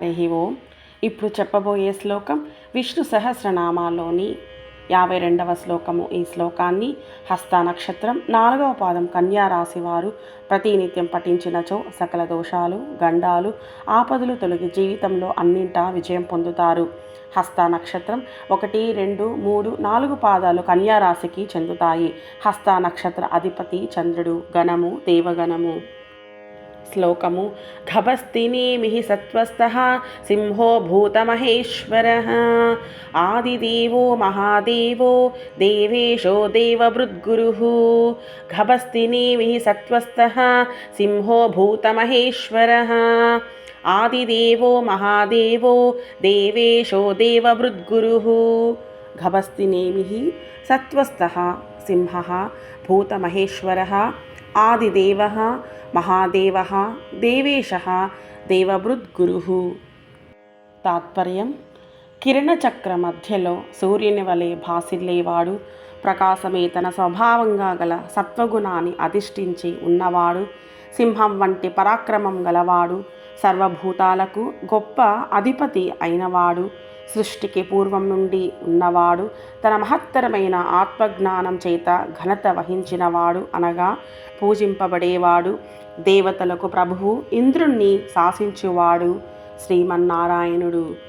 హరి ఓం ఇప్పుడు చెప్పబోయే శ్లోకం విష్ణు సహస్రనామాలోని యాభై రెండవ శ్లోకము. ఈ శ్లోకాన్ని హస్త నక్షత్రం నాలుగవ పాదం కన్యా రాశి వారు ప్రతినిత్యం పఠించినచో సకల దోషాలు గండాలు ఆపదలు తొలగి జీవితంలో అన్నింటా విజయం పొందుతారు. హస్త నక్షత్రం ఒకటి రెండు మూడు నాలుగు పాదాలు కన్యా రాశికి చెందుతాయి. హస్త నక్షత్ర అధిపతి చంద్రుడు గణము దేవగణము. శ్లోకము. గభస్తినేమిః సత్వస్థ సింహో భూతమహేశ్వర. ఆదిదేవో మహాదేవో దేవేశో దేవభృద్గురుः. గభస్తినేమిः సత్వస్థ సింహో భూతమహేశ్వర. ఆదిదేవో మహాదేవో దేవేశో దేవభృద్గురుः. గభస్తినేమిः సత్వస్థ సింహ భూతమహేశ్వర. ఆదిదేవ మహాదేవ దేవేశ దేవభృద్గురు. తాత్పర్యం కిరణచక్ర మధ్యలో సూర్యుని వలె భాసిల్లేవాడు ప్రకాశమే తన స్వభావంగా గల సత్వగుణాన్ని అధిష్ఠించి ఉన్నవాడు సింహం వంటి పరాక్రమం గలవాడు సర్వభూతాలకు గొప్ప అధిపతి అయినవాడు సృష్టికి పూర్వం నుండి ఉన్నవాడు తన మహత్తరమైన ఆత్మజ్ఞానం చేత ఘనత వహించినవాడు అనగా పూజింపబడేవాడు దేవతలకు ప్రభువు ఇంద్రుణ్ణి శాసించువాడు శ్రీమన్నారాయణుడు.